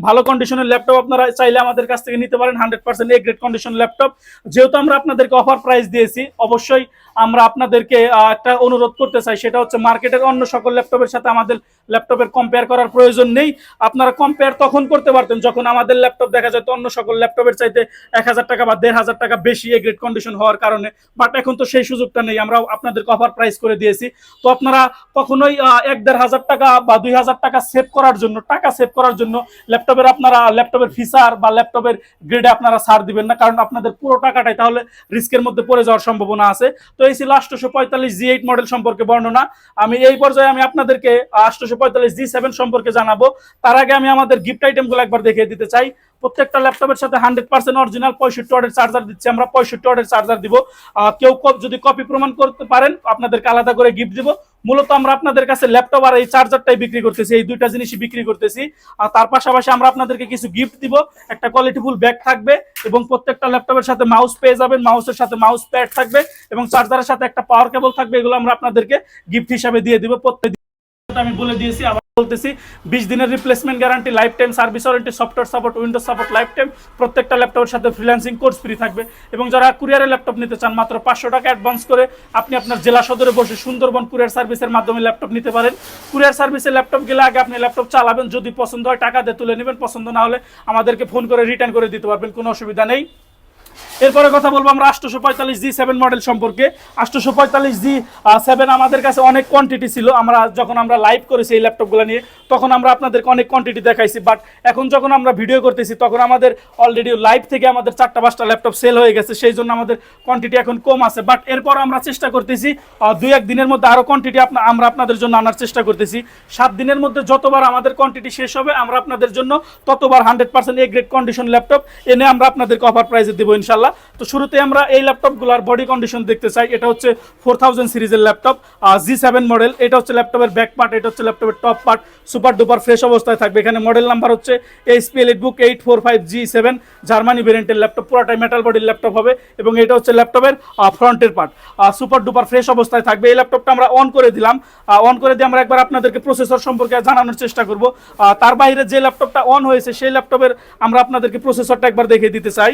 ভালো কন্ডিশনের ল্যাপটপ আপনারা চাইলে আমাদের কাছ থেকে নিতে পারেন hundred percent A grade condition laptop যেহেতু আমরা আপনাদেরকে অফার প্রাইস দিয়েছি, অবশ্যই আমরা আপনাদেরকে আহ, একটা অনুরোধ করতে চাই সেটা হচ্ছে মার্কেটের অন্য সকল ল্যাপটপের সাথে আমাদের ল্যাপটপের কম্পেয়ার করার প্রয়োজন নেই। আপনারা কম্পেয়ার তখন করতে পারতেন যখন আমাদের ল্যাপটপ দেখা যেত অন্য সকল ল্যাপটপের চাইতে এক হাজার টাকা বা দেড় হাজার টাকা বেশি এ গ্রেড কন্ডিশন হওয়ার কারণে। বাট এখন তো সেই সুযোগটা নেই আমরা আপনাদেরকে অফার প্রাইস করে দিয়েছি। তো আপনারা কখনোই এক দেড় হাজার টাকা বা দুই হাজার টাকা সেভ করার জন্য টাকা সেভ করার জন্য ল্যাপটপের আপনারা ল্যাপটপের ফিচার বা ল্যাপটপের গ্রেডে আপনারা ছাড় দিবেন না। কারণ আপনাদের পুরো টাকাটাই তাহলে রিস্কের মধ্যে পড়ে যাওয়ার সম্ভাবনা আছে। তো এই ছিল আটশোশো পঁয়তাল্লিশ জি এইট মডেল সম্পর্কে বর্ণনা। আমি এই পর্যায়ে আমি আপনাদেরকে আটশোশো পঁয়তাল্লিশ জি সেভেন সম্পর্কে জানাব। তার আগে আমি আমাদের গিফট আইটেমগুলো একবার দেখিয়ে দিতে চাই। প্রত্যেকটা ল্যাপটপের সাথে হান্ড্রেড পার্সেন্ট অরিজিনাল পঁয়ষট্টি ওয়াটের চার্জার দিচ্ছি। আমরা পঁয়ষট্টি ওয়াটের চার্জার দিব। কেউ যদি কপি প্রমাণ করতে পারেন, আপনাদেরকে আলাদা করে গিফট দিব। মূলত আমরা আপনাদের কাছে ল্যাপটপ আর এই চার্জারটাই বিক্রি করতেছি। এই দুইটা জিনিসই বিক্রি করতেছি। আর তার পাশাপাশি আমরা আপনাদেরকে কিছু গিফট দিব। একটা কোয়ালিটিফুল ব্যাগ থাকবে এবং প্রত্যেকটা ল্যাপটপের সাথে মাউস পেয়ে যাবেন। মাউসের সাথে মাউস প্যাড থাকবে এবং চার্জারের সাথে একটা পাওয়ার কেবল থাকবে। এগুলো আমরা আপনাদেরকে গিফট হিসাবে দিয়ে দিব প্রত্যেক আমি বলে দিয়েছি, আবার বলতেছি, বিশ দিনের replacement guarantee life time service warranty software support Windows support life time প্রত্যেকটা ল্যাপটপের সাথে ফ্রিল্যান্সিং কোর্স ফ্রি থাকবে। এবং যারা কুরিয়ারের ল্যাপটপ নিতে চান, মাত্র পাঁচশো টাকা অ্যাডভান্স করে আপনি আপনার জেলা সদরে বসে সুন্দরবন কুরিয়ার সার্ভিসের মাধ্যমে ল্যাপটপ নিতে পারেন। কুরিয়ার সার্ভিসের ল্যাপটপ গেলে আগে আপনি ল্যাপটপ চালাবেন, যদি পছন্দ হয় টাকা দিয়ে তুলে নেবেন, পছন্দ না হলে আমাদেরকে ফোন করে রিটার্ন করে দিতে পারবেন, কোনো অসুবিধা নেই। এরপরে কথা বলব আমরা আটশোশো পঁয়তাল্লিশ জি সেভেন মডেল সম্পর্কে। আটশোশো পঁয়তাল্লিশ জি সেভেন আমাদের কাছে অনেক কোয়ান্টিটি ছিল। আমরা যখন আমরা লাইভ করেছি এই ল্যাপটপগুলো নিয়ে, তখন আমরা আপনাদেরকে অনেক কোয়ান্টিটি দেখাইছি। বাট এখন যখন আমরা ভিডিও করতেছি, তখন আমাদের অলরেডি লাইভ থেকে আমাদের চারটা পাঁচটা ল্যাপটপ সেল হয়ে গেছে। সেই জন্য আমাদের কোয়ান্টিটি এখন কম আছে। বাট এরপর আমরা চেষ্টা করতেছি দুই এক দিনের মধ্যে আরও কোয়ান্টিটি আমরা আপনাদের জন্য আনার চেষ্টা করতেছি। সাত দিনের মধ্যে যতবার আমাদের কোয়ান্টিটি শেষ হবে, আমরা আপনাদের জন্য ততবার hundred percent A grade condition laptop এনে আমরা আপনাদেরকে অফার প্রাইসে দেবো ইনশাল্লাহ তো শুরুতে আমরা এই ল্যাপটপগুলোর বডি কন্ডিশন দেখতে চাই। এটা হচ্ছে ফোর থাউজেন্ড সিরিজের ল্যাপটপ জি সেভেন মডেল এটা হচ্ছে ল্যাপটপের ব্যাক পার্ট এটা হচ্ছে ল্যাপটপের top part super duper fresh অবস্থায় থাকবে। এখানে মডেল নাম্বার হচ্ছে HP EliteBook eight four five G seven Germany ভেরিয়েন্টের ল্যাপটপ, পুরোটাই মেটাল বডির ল্যাপটপ হবে। এবং এটা হচ্ছে ল্যাপটপের ফ্রন্টের পার্ট সুপার ডুপার ফ্রেশ অবস্থায় থাকবে। এই ল্যাপটপটা আমরা অন করে দিলাম। অন করে দিয়ে আমরা একবার আপনাদেরকে প্রসেসর সম্পর্কে জানানোর চেষ্টা করব। তার বাইরে যে ল্যাপটপটা অন হয়েছে, সেই ল্যাপটপের আমরা আপনাদেরকে প্রসেসরটা একবার দেখিয়ে দিতে চাই।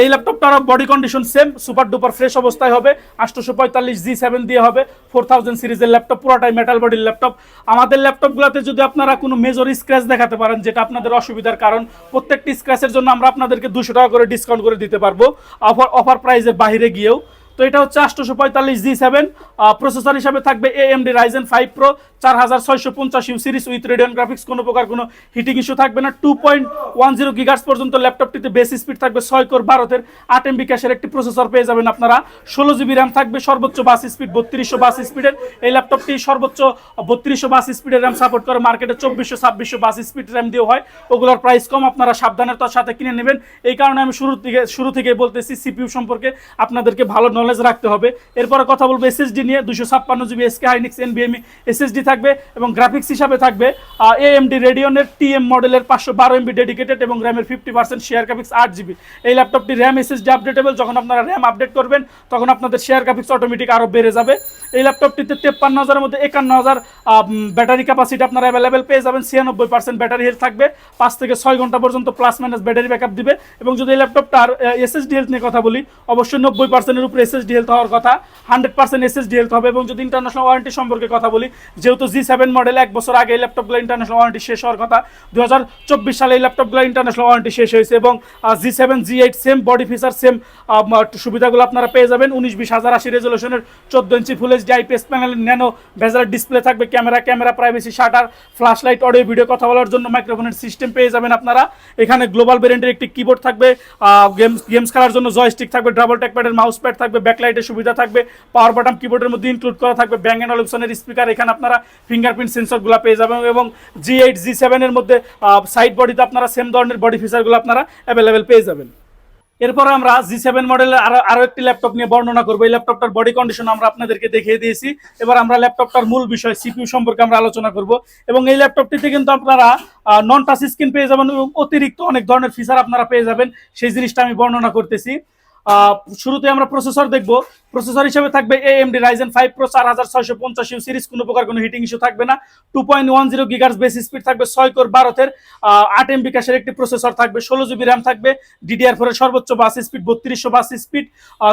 এই ল্যাপটপটার body condition same super duper fresh অবস্থায় হবে। আটশোশো পঁয়তাল্লিশ জি সেভেন দিয়ে হবে। ফোর থাউজেন্ড সিরিজের ল্যাপটপ পুরোটাই মেটাল বডির ল্যাপটপ আমাদের ল্যাপটপগুলোতে যদি আপনারা কোনো মেজর স্ক্র্যাচ দেখাতে পারেন, যেটা আপনাদের অসুবিধার কারণ, প্রত্যেকটি স্ক্র্যাচের জন্য আমরা আপনাদেরকে দুশো টাকা করে ডিসকাউন্ট করে দিতে পারব অফার অফার প্রাইসের বাইরে গিয়েও। তো এটা হচ্ছে আটশোশো পঁয়তাল্লিশ জি সেভেন প্রসেসর হিসাবে থাকবে A M D Ryzen five pro চার হাজার ছয়শো পঞ্চাশ U series with Radeon graphics, কোনো প্রকার কোনো হিটিং ইস্যু থাকবে না। Two point one zero gigahertz পর্যন্ত ল্যাপটপটিতে বেস স্পিড থাকবে ছয় কোর ভারতের আট এমবি ক্যাশের একটি প্রসেসর পেয়ে যাবেন আপনারা। ষোলো জিবি র্যাম থাকবে, সর্বোচ্চ বাস স্পিড বত্রিশশো বাস স্পিডের। এই ল্যাপটপটি সর্বোচ্চ বত্রিশশো বাস স্পিডের র্যাম সাপোর্ট করে। মার্কেটে চব্বিশশো, ছাব্বিশশো বাস স্পিড র্যাম দিয়ে হয়। ওগুলোর প্রাইস কম, আপনারা সাবধানতার সাথে কিনে নেবেন। এই কারণে আমি শুরু থেকে শুরু থেকে বলতেছি, সিপিইউ সম্পর্কে আপনাদেরকে ভালো নলেজ রাখতে হবে। এরপরে কথা বলব এসএসডি নিয়ে। দুশো ছাপ্পান্ন জিবি এসকে হাইনিক্স, এনবিএমই এসএসডি থাকবে এবং গ্রাফিক্স হিসাবে থাকবে। এএমডি রেডিয়নের টিএম মডেলের পাঁচশো বারো এমবি ডেডিকেটেড এবং র্যামের ফিফটি পার্সেন্ট শেয়ার গ্রাফিক্স আট জিবি এই ল্যাপটপটি র্যাম এসএসডি আপডেটেবল যখন আপনারা র্যাম আপডেট করবেন, তখন আপনাদের শেয়ার গ্রাফিক্স অটোমেটিক আরও বেড়ে যাবে। এই ল্যাপটপটিতে তেপ্পান্ন হাজারের মধ্যে একান্ন হাজার ব্যাটারি ক্যাপাসিটি আপনারা অ্যাভেলেবেল পেয়ে যাবেন। ছিয়ানব্বই পার্সেন্ট ব্যাটারি হেলথ থাকবে। পাঁচ থেকে ছয় ঘণ্টা পর্যন্ত প্লাস মাইনাস ব্যাটারি ব্যাকআপ দিবে। এবং যদি এই ল্যাপটপটার এসএসডি হেলথ নিয়ে কথা বলি, অবশ্যই নব্বই পার্সেন্টের উপরে এসএসডি হেলথ হওয়ার কথা। হান্ড্রেড পার্সেন্ট এসএসডি হেলথ হবে। এবং যদি ইন্টারন্যাশনাল ওয়ারেন্টি সম্পর্কে কথা বলি, যেহেতু জি সেভেন মডেল এক বছর আগে এই ল্যাপটপগুলো ইন্টারন্যাশনাল ওয়ারেন্টি শেষ হওয়ার কথা। দু হাজার চব্বিশ সালে এই ল্যাপটপগুলো ইন্টারন্যাশনাল ওয়ারেন্টি শেষ হয়েছে এবং G seven G eight same body feature same সুবিধাগুলো আপনারা পেয়ে যাবেন। উনিশ বিশ হাজার আশি রেজলিউশনের চোদ্দ ইঞ্চি full HD IPS panel nano bezel display থাকবে camera camera privacy shutter flash light audio video কথা বলার জন্য মাইক্রোফোনের সিস্টেম পেয়ে যাবেন আপনারা। এখানে গ্লোবাল ভেরিয়েন্টের একটি কিবোর্ড থাকবে গেমস গেমস খেলার জন্য জয়স্টিক থাকবে ডাবল ট্যাক প্যাডের মাউস প্যাড থাকবে ব্যাকলাইটের সুবিধা থাকবে পাওয়ার বাটন কিবোর্ডের মধ্যে ইনক্লুড করা থাকবে ব্যাঙ্গ অ্যান্ড অলিপসনের স্পিকার এখানে আপনারা ফিঙ্গারপ্রিন্ট সেন্সরগুলো পেয়ে যাবেন এবং জি এইট জি সেভেনের মধ্যে সাইড বডিতে আপনারা সেম ধরনের বডি ফিচারগুলো আপনারা অ্যাভেলেবেল পেয়ে যাবেন। এরপর আমরা জি সেভেন মডেলের আরও আরও একটি ল্যাপটপ নিয়ে বর্ণনা করব। এই ল্যাপটপটার বডি কন্ডিশন আমরা আপনাদেরকে দেখিয়ে দিয়েছি। এবার আমরা ল্যাপটপটার মূল বিষয় সিপিইউ সম্পর্কে আমরা আলোচনা করব। এবং এই ল্যাপটপটিতে কিন্তু আপনারা নন টাচ স্ক্রিন পেয়ে যাবেন এবং অতিরিক্ত অনেক ধরনের ফিচার আপনারা পেয়ে যাবেন। সেই জিনিসটা আমি বর্ণনা করতেছি। শুরুতে আমরা প্রসেসর দেখব। প্রসেসর হিসেবে থাকবে এএমডি রাইজেন ফাইভ প্রো চার হাজার ছয়শো পঞ্চাশ ইউ সিরিজ, কোনো প্রকার কোনো হিটিং ইস্যু থাকবে না। Two point one zero gigahertz base speed থাকবে ছয় কোর ভারতের আট এমবি ক্যাশের একটি প্রসেসর থাকবে, ষোলো জিবি র্যাম থাকবে ডিডিআর ফোরের সর্বোচ্চ বাস স্পিড বত্রিশশো বাস স্পিড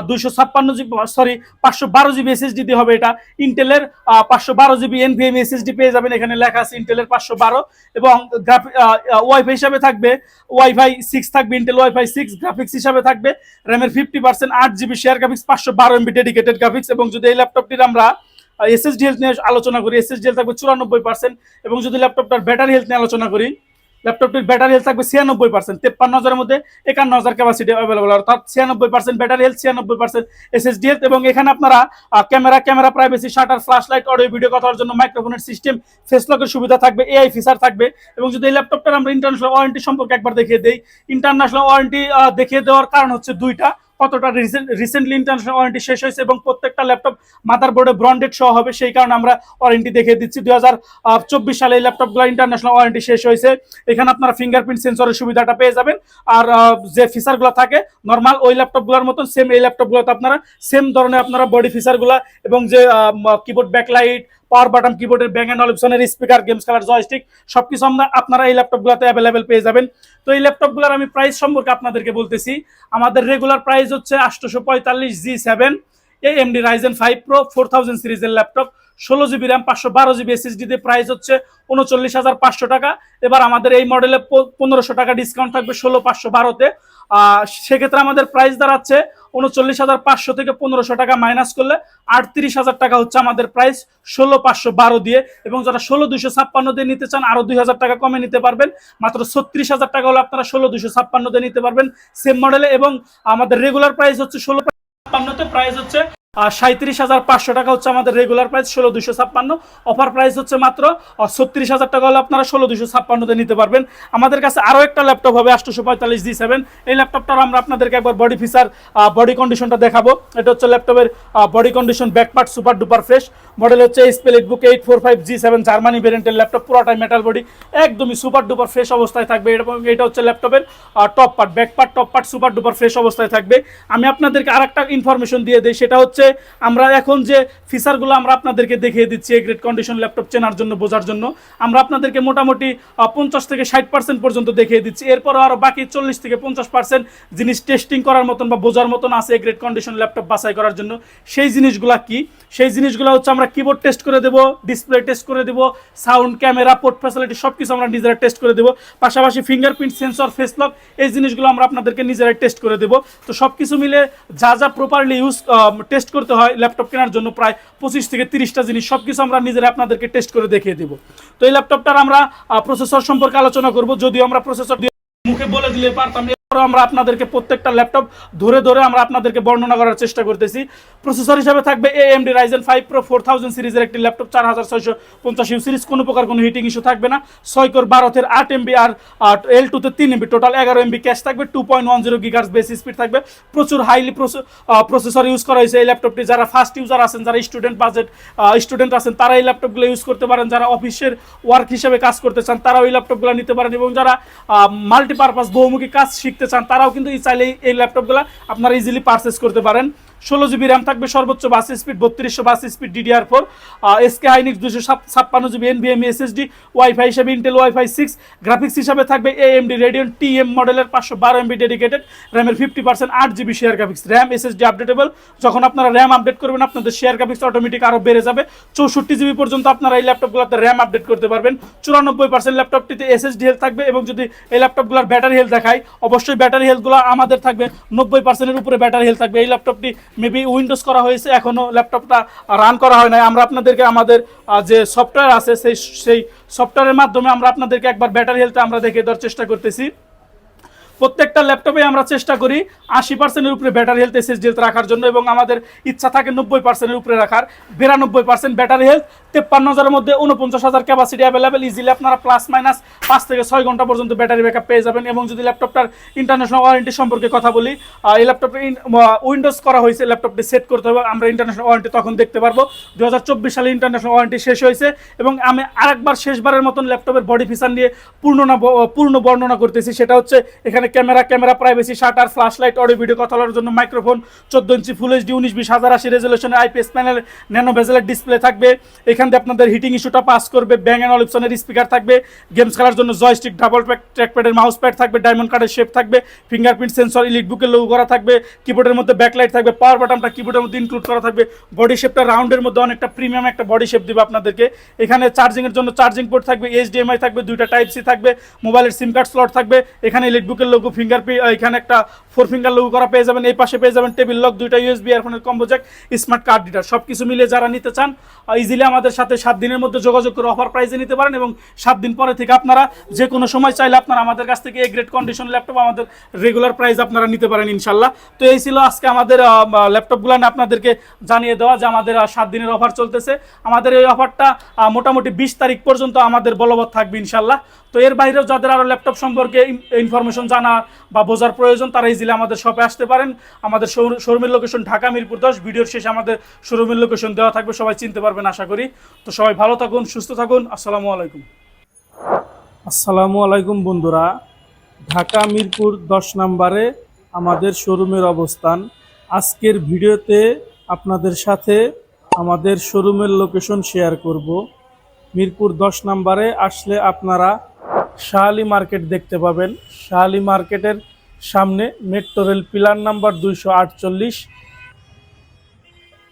দুইশো ছাপ্পান্ন জিবি সরি পাঁচশো বারো জিবি এসএসডি দিয়ে হবে এটা। ইন্টেলের পাঁচশো বারো জিবি এনভিএম এসএসডি পেয়ে যাবেন, এখানে লেখা আছে ইন্টেলের পাঁচশো বারো। এবং গ্রাফিক ওয়াইফাই হিসাবে থাকবে ওয়াইফাই সিক্স থাকবে ইন্টেল ওয়াইফাই সিক্স গ্রাফিক্স হিসাবে থাকবে র্যামের ফিফটি পার্সেন্ট আট জিবি শেয়ার গ্রাফিক্স পাঁচশো বারো এমবি ডেডিকেটেড গ্রাফিক্স এবং যদি এই ল্যাপটপটির আমরা এসএসডি হেলথ নিয়ে আলোচনা করি এসএসডি হেলথ থাকবে চুরানব্বই পার্সেন্ট এবং যদি ল্যাপটপটার ব্যাটারি হেলথ নিয়ে আলোচনা করি ল্যাপটপটির ব্যাটারি হেলথ থাকবে ছিয়ানব্বই পার্সেন্ট তেপ্পান্ন হাজারের মধ্যে একান্ন হাজার ক্যাপাসিটি অ্যাভেলেবল অর্থাৎ ছিয়ানব্বই পার্সেন্ট ব্যাটারি হেলথ ছিয়ানব্বই পার্সেন্ট এসএসডি হেলথ এবং এখানে আপনারা camera camera privacy shutter flash light audio video কথার জন্য মাইক্রোফোনের সিস্টেম ফেস লকের সুবিধা থাকবে এআই ফিচার থাকবে এবং যদি এই ল্যাপটপটার আমরা ইন্টারন্যাশনাল ওয়ারেন্টি সম্পর্কে একবার দেখিয়ে দেই ইন্টারন্যাশনাল ওয়ারেন্টি দেখিয়ে দেওয়ার কারণ হচ্ছে দুইটা। কতটা রিসেন্টলি ইন্টারন্যাশনাল ওয়ারেন্টি শেষ হয়েছে এবং প্রত্যেকটা ল্যাপটপ মাদার বোর্ডে ব্রন্ডেড সহ হবে, সেই কারণে আমরা ওয়ারেন্টি দেখিয়ে দিচ্ছি। দুই হাজার চব্বিশ সালে এই ল্যাপটপগুলো ইন্টারন্যাশনাল ওয়ারেন্টি শেষ হয়েছে। এখানে আপনারা ফিঙ্গারপ্রিন্ট সেন্সরের সুবিধাটা পেয়ে যাবেন। আর যে ফিচারগুলো থাকে নর্মাল ওই ল্যাপটপগুলোর মতন সেম এই ল্যাপটপগুলোতে আপনারা সেম ধরনের আপনারা বডি ফিচারগুলো এবং যে কিবোর্ড ব্যাকলাইট পাওয়ার বাটন কিবোর্ডের ব্যাং অ্যান্ড অলিপশনের স্পিকার গেমস খেলার জয়স্টিক সবকিছু আমরা আপনারা এই ল্যাপটপগুলোতে অ্যাভেলেবেল পেয়ে যাবেন। তো এই ল্যাপটপগুলোর আমি প্রাইস সম্পর্কে আপনাদেরকে বলতেছি। আমাদের রেগুলার প্রাইস হচ্ছে আটশোশো পঁয়তাল্লিশ জি সেভেন এই AMD Ryzen five pro four thousand সিরিজের ল্যাপটপ ষোলো জিবি র্যাম পাঁচশো বারো জিবি এসএসডি তে প্রাইস হচ্ছে উনচল্লিশ হাজার পাঁচশো টাকা। এবার আমাদের এই মডেলে পনেরোশো টাকা ডিসকাউন্ট থাকবে ষোলো পাঁচশো বারোতে। সেক্ষেত্রে আমাদের প্রাইস দাঁড়াচ্ছে উনচল্লিশ হাজার পাঁচশো থেকে পনেরোশো টাকা মাইনাস করলে আটত্রিশ হাজার টাকা হচ্ছে আমাদের প্রাইস ষোলো পাঁচশো বারো দিয়ে। এবং যারা ষোলো দুশো ছাপ্পান্ন দিয়ে নিতে চান, আরও দুই হাজার টাকা কমে নিতে পারবেন। মাত্র ছত্রিশ হাজার টাকা হলে আপনারা ষোলো দুশো ছাপ্পান্ন দিয়ে নিতে পারবেন। সেম মডেলে এবং আমাদের রেগুলার প্রাইস হচ্ছে ষোলো ছাপ্পান্নতে প্রাইস হচ্ছে সাঁত্রিশ হাজার পাঁচশো টাকা হচ্ছে আমাদের রেগুলার প্রাইস ষোলো দুশো ছাপ্পান্ন। অফার প্রাইস হচ্ছে মাত্র ছত্রিশ হাজার টাকা হলে আপনারা ষোলো দুশো ছাপ্পান্নতে নিতে পারবেন। আমাদের কাছে আরও একটা ল্যাপটপ হবে, আটশোশো পঁয়তাল্লিশ সেভেন এই আমরা আপনাদেরকে একবার বডি ফিচার বডি কন্ডিশনটা দেখাবো। এটা হচ্ছে ল্যাপটপের body condition back part super duper fresh model হচ্ছে split book eight four five G seven Germany ভেরিয়েন্টের ল্যাপটপ পুরোটাই মেটাল বডি একদমই সুপার ডুপার ফ্রেশ অবস্থায় থাকবে। এবং এটা হচ্ছে ল্যাপটপের top part back part top part super duper fresh অবস্থায় থাকবে। আমি আপনাদেরকে আর একটা ইনফরমেশন দিয়ে দিই, সেটা হচ্ছে আমরা এখন যে ফিচারগুলো আমরা আপনাদেরকে দেখিয়ে দিচ্ছি, এই গ্রেড কন্ডিশন ল্যাপটপ চেনার জন্য, বোঝার জন্য, আমরা আপনাদেরকে মোটামুটি পঞ্চাশ থেকে ষাট পার্সেন্ট পর্যন্ত দেখিয়ে দিচ্ছি। এরপর আরও বাকি চল্লিশ থেকে পঞ্চাশ পার্সেন্ট জিনিস টেস্টিং করার মতন বা বোঝার মতন আছে এই গ্রেড কন্ডিশন ল্যাপটপ বাছাই করার জন্য। সেই জিনিসগুলো কি? সেই জিনিসগুলো হচ্ছে আমরা কিবোর্ড টেস্ট করে দেবো ডিসপ্লে টেস্ট করে দেবো সাউন্ড ক্যামেরা পোর্ট ফ্যাসিলিটি সব কিছু আমরা নিজেরা টেস্ট করে দেবো। পাশাপাশি ফিঙ্গারপ্রিন্ট সেন্সর ফেস লক এই জিনিসগুলো আমরা আপনাদেরকে নিজেরাই টেস্ট করে দেবো। তো সব কিছু মিলে যা যা প্রপারলি ইউজ টেস্ট করতে হয় ল্যাপটপ কেনার জন্য প্রায় পঁচিশ থেকে তিরিশটা জিনিস সব কিছু আমরা নিজেরা আপনাদেরকে টেস্ট করে দেখিয়ে দেবো। তো এই ল্যাপটপটার আমরা প্রসেসর সম্পর্কে আলোচনা করব, যদিও আমরা প্রসেসর মুখে বলে দিলে পারতাম আমরা আপনাদেরকে প্রত্যেকটা ল্যাপটপ ধরে ধরে আমরা আপনাদেরকে বর্ণনা করার চেষ্টা করতেছি। প্রসেসর হিসাবে থাকবে AMD Ryzen five pro four thousand সিরিজের একটি ল্যাপটপ, চার হাজার ছয়শো পঞ্চাশ ইউ সিরিজ কোনো প্রকার কোনো হিটিং ইস্যু থাকবে না। ছয় কোর বারোতের আট এমবি আর এল টুতে তিন এমবি টোটাল এগারো এমবি ক্যাশ থাকবে two point one zero gigahertz base speed থাকবে। প্রচুর হাইলি প্রসেসর ইউজ করা হয়েছে এই ল্যাপটপটি যারা ফার্স্ট ইউজার আছেন, যারা স্টুডেন্ট বাজেট স্টুডেন্ট আছেন, তারা এই ল্যাপটপগুলো ইউজ করতে পারেন। যারা অফিসের ওয়ার্ক হিসেবে কাজ করতে চান, তারাও এই ল্যাপটপগুলো নিতে পারেন। এবং যারা মাল্টিপারপাস বহুমুখী কাজ শিখতে চান তারাও কিন্তু চাইলে এই ল্যাপটপগুলো আপনারা ইজিলি পারচেস করতে পারেন। ষোলো জিবি র্যাম থাকবে, সর্বোচ্চ বাস স্পিড বত্রিশশো bus speed DDR four SK Hynix দুশো ছাপ্পান্ন জিবি এনবিএম এসএসডি ওয়াইফাই হিসেবে ইন্টেল ওয়াইফাই সিক্স গ্রাফিক্স হিসাবে থাকবে এএমডি রেডিয়ন টি এম মডেলের পাঁচশো বারো এমবি ডেডিকেটেড র্যামের ফিফটি পার্সেন্ট আট GB share graphics RAM SSD updatable যখন আপনারা র্যাম আপডেট করবেন, আপনাদের শেয়ার গ্রাফিক্স অটোমেটিক আরও বেড়ে যাবে, চৌষট্টি জিবি পর্যন্ত আপনারা এই ল্যাপটপগুলোতে র্যাম আপডেট করতে পারবেন, চুরানব্বই পার্সেন্ট ল্যাপটপটিতে এসএসডি হেলথ থাকবে এবং যদি এই ল্যাপটপগুলোর ব্যাটারি হেলথ দেখায় অবশ্যই ব্যাটারি হেলথগুলো আমাদের থাকবে, নব্বই পার্সেন্টের উপরে ব্যাটারি হেলথ থাকবে, এই ল্যাপটপটি মেবি উইন্ডোজ করা হয়েছে এখনও ল্যাপটপটা রান করা হয় নাই। আমরা আপনাদেরকে আমাদের যে সফটওয়্যার আছে, সেই সেই সফটওয়্যারের মাধ্যমে আমরা আপনাদেরকে একবার ব্যাটারি হেলথ আমরা দেখে দেওয়ার চেষ্টা করতেছি। প্রত্যেকটা ল্যাপটপে আমরা চেষ্টা করি আশি পার্সেন্টের উপরে ব্যাটারি হেলথ এসএসডি রাখার জন্য এবং আমাদের ইচ্ছা থাকে নব্বই পার্সেন্টের উপরে রাখার। বিরানব্বই পার্সেন্ট ব্যাটারি হেলথ তেপ্পান্ন হাজারের মধ্যে উনপঞ্চাশ হাজার ক্যাপাসিটি অ্যাভেলেবেল ইজিলি আপনারা প্লাস মাইনাস পাঁচ থেকে ছয় ঘণ্টা পর্যন্ত ব্যাটারি ব্যাকআপ পেয়ে যাবেন এবং যদি ল্যাপটপটার ইন্টারন্যাশনাল ওয়ারেন্টি সম্পর্কে কথা বলি এই ল্যাপটপটা উইন্ডোজ করা হয়েছে ল্যাপটপটি সেট করতে হবে, আমরা ইন্টারন্যাশনাল ওয়ারেন্টি তখন দেখতে পারব। দু হাজার চব্বিশ সালে ইন্টারন্যাশনাল ওয়ারেন্টি শেষ হয়েছে এবং আমি আরেকবার শেষবারের মতন ল্যাপটপের বডি ফিচার নিয়ে পূর্ণ পূর্ণ বর্ণনা করতেছি। সেটা হচ্ছে এখানে camera camera privacy shutter flash light audio video কথা বলার জন্য মাইক্রোফোন চোদ্দ ইঞ্চি ফুল এইচডি উনিশ, বিশ, হাজার আশি রেজলিউশনের আইপিএস প্যানেল ন্যানো ভেজেলের ডিসপ্লে থাকবে। এখান থেকে আপনাদের হিটিং ইস্যুটা পাস করবে ব্যাং অ্যান্ড অলিপসনের স্পিকার থাকবে গেমস খেলার জন্য জয়স্টিক ডাবল ট্র্যাকপ্যাডের মাউস প্যাড থাকবে ডায়মন্ড কার্ডের শেপ থাকবে ফিঙ্গারপ্রিন্ট সেন্সর ইলিট বুকের লোগো করা থাকবে কিবোর্ডের মধ্যে ব্যাকলাইট থাকবে পাওয়ার বাটনটা কিবোর্ডের মধ্যে ইনক্লুড করা থাকবে বডি শেপটা রাউন্ডের মধ্যে অনেকটা প্রিমিয়াম একটা বডি শেপ দিবে আপনাদেরকে। এখানে চার্জিংয়ের জন্য চার্জিং পোর্ট থাকবে এইচডিএমআই থাকবে, দুইটা টাইপ সি থাকবে মোবাইলের সিম কার্ড স্লট থাকবে, এখানে ইলেট বুকের লোগো ফিঙ্গারপ্রিন্ট এখানে একটা ফোর ফিঙ্গার লোগো করা পেয়ে যাবেন, এই পাশে পেয়ে যাবেন টেবিল লক দুইটা USB এয়ারফোনের combo jack smart card reader সব কিছু মিলে যারা নিতে চান ইজিলি আমাদের সাথে সাত দিনের মধ্যে যোগাযোগ করে অফার প্রাইসে নিতে পারেন এবং সাত দিন পরে থেকে আপনারা যে কোনো সময় চাইলে আপনারা আমাদের কাছ থেকে এ গ্রেড কন্ডিশন ল্যাপটপ আমাদের রেগুলার প্রাইস আপনারা নিতে পারেন ইনশাল্লাহ তো এই ছিল আজকে আমাদের ল্যাপটপগুলো আপনাদেরকে জানিয়ে দেওয়া যে আমাদের সাত দিনের অফার চলতেছে। আমাদের এই অফারটা মোটামুটি বিশ তারিখ পর্যন্ত আমাদের বলবৎ থাকবে ইনশাল্লাহ তো এর বাইরেও যাদের আরও ল্যাপটপ সম্পর্কে ইনফরমেশন জানা বা বোঝার প্রয়োজন, তারা ইজিলি আমাদের শপে আসতে পারেন। আমাদের শোরুমের লোকেশন ঢাকা মিরপুর দশ। ভিডিওর শেষে আমাদের শোরুমের লোকেশন দেওয়া থাকবে, সবাই চিনতে পারবেন, আশা করি। তো সবাই ভালো থাকুন, সুস্থ থাকুন। আসসালামু আলাইকুম। আসসালামু আলাইকুম বন্ধুরা। ঢাকা মিরপুর দশ নম্বরে আমাদের শোরুমের অবস্থান। আজকের ভিডিওতে আপনাদের সাথে আমাদের শোরুমের লোকেশন শেয়ার করব। মিরপুর দশ নম্বরে আসলে আপনারা শাহালি মার্কেট দেখতে পাবেন। শাহালি মার্কেটের সামনে মেট্রো রেল পিলার নাম্বার দুইশো আটচল্লিশ।